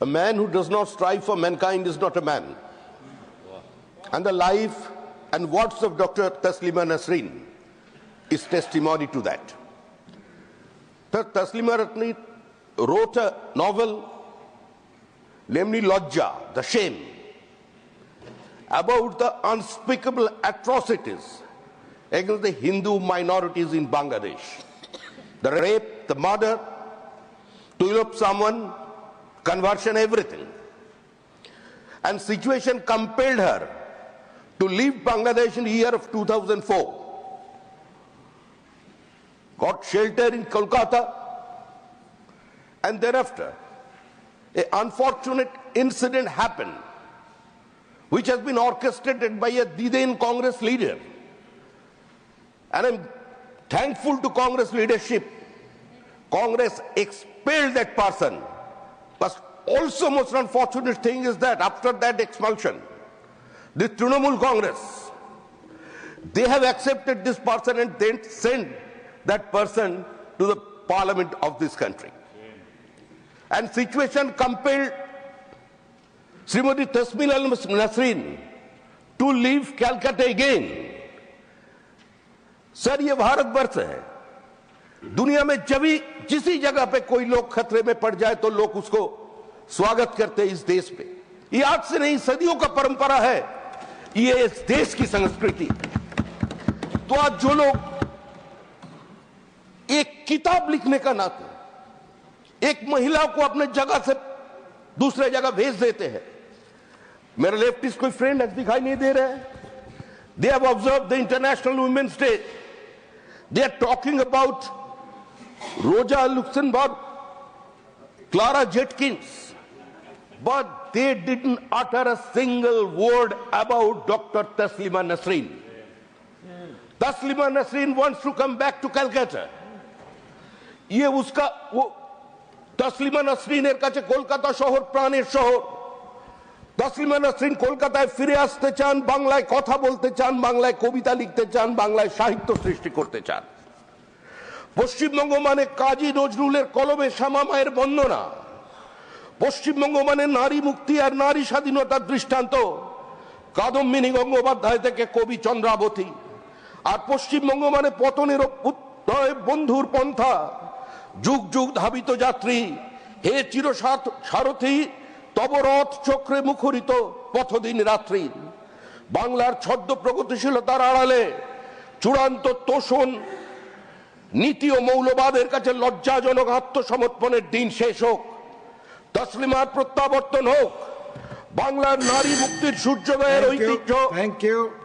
A man who does not strive for mankind is not a man. And the life and words of Dr. Taslima Nasreen is testimony to that. Ta- Taslima Ratni wrote a novel, namely Lodja, the shame, about the unspeakable atrocities against the Hindu minorities in Bangladesh. The rape, the murder, to elope someone, conversion, everything. And situation compelled her to leave Bangladesh in the year of 2004. Got shelter in Kolkata, and thereafter, an unfortunate incident happened, which has been orchestrated by a Diden Congress leader. And I'm thankful to Congress leadership. Congress expelled that person. But also most unfortunate thing is that after that expulsion, the Trinamool Congress, they have accepted this person and then sent that person to the parliament of this country. And situation compelled Srimati Tasmin Al Nasreen to leave Calcutta again. Sir ये भारत वर्ष है दुनिया में जब भी जिसी जगह पे कोई लोग खतरे में पड़ जाए तो लोग उसको स्वागत करते इस देश पे। ये आज से नहीं, सदियों का परंपरा है। ये इस देश की संस्कृति। तो आज जो लोग एक किताब लिखने का नाते एक महिला को अपने जगह से दूसरे जगह भेज देते हैं। मेरे लेफ्टिस्ट कोई फ्रेंड दिखाई नहीं दे रहे हैं। They have observed the International Women's Day. They are talking about Rosa Luxemburg, Clara Jetkins, but they didn't utter a single word about Dr. Taslima Nasreen. Taslima Nasreen wants to come back to Calcutta. ये उसका वो তসলিমা নাসরিনের কাছে কলকাতা শহর প্রাণের শহর তসলিমা নাসরিন কলকাতায় ফিরে আসতে চান বাংলায় কথা বলতে চান বাংলায় কবিতা লিখতে চান বাংলায় সাহিত্য সৃষ্টি করতে চান পশ্চিমবঙ্গ মানে কাজী নজরুলের কলমে শ্যামা মায়ের বন্দনা। পশ্চিমবঙ্গ মানে নারী মুক্তি আর নারী স্বাধীনতার দৃষ্টান্ত। কাদম্বিনী গঙ্গোপাধ্যায় থেকে কবি চন্দ্রাবতী। আর পশ্চিমবঙ্গ মানে পতনের বন্ধুর পন্থা। যুগ যুগ ধাবিত যাত্রী। হে চির সারথী, তব রথ চক্রে মুখরিত পথদিন রাত্রি। বাংলার ছদ্ম প্রগতিশীলতার আড়ালে চূড়ান্ত তোষণ নীতি ও মৌলবাদের কাছে লজ্জাজনক আত্মসমর্পণের দিন শেষ হোক তসলিমার প্রত্যাবর্তন হোক বাংলার নারী মুক্তির সূর্যোদয়ের ঐতিহ্য থ্যাংক you.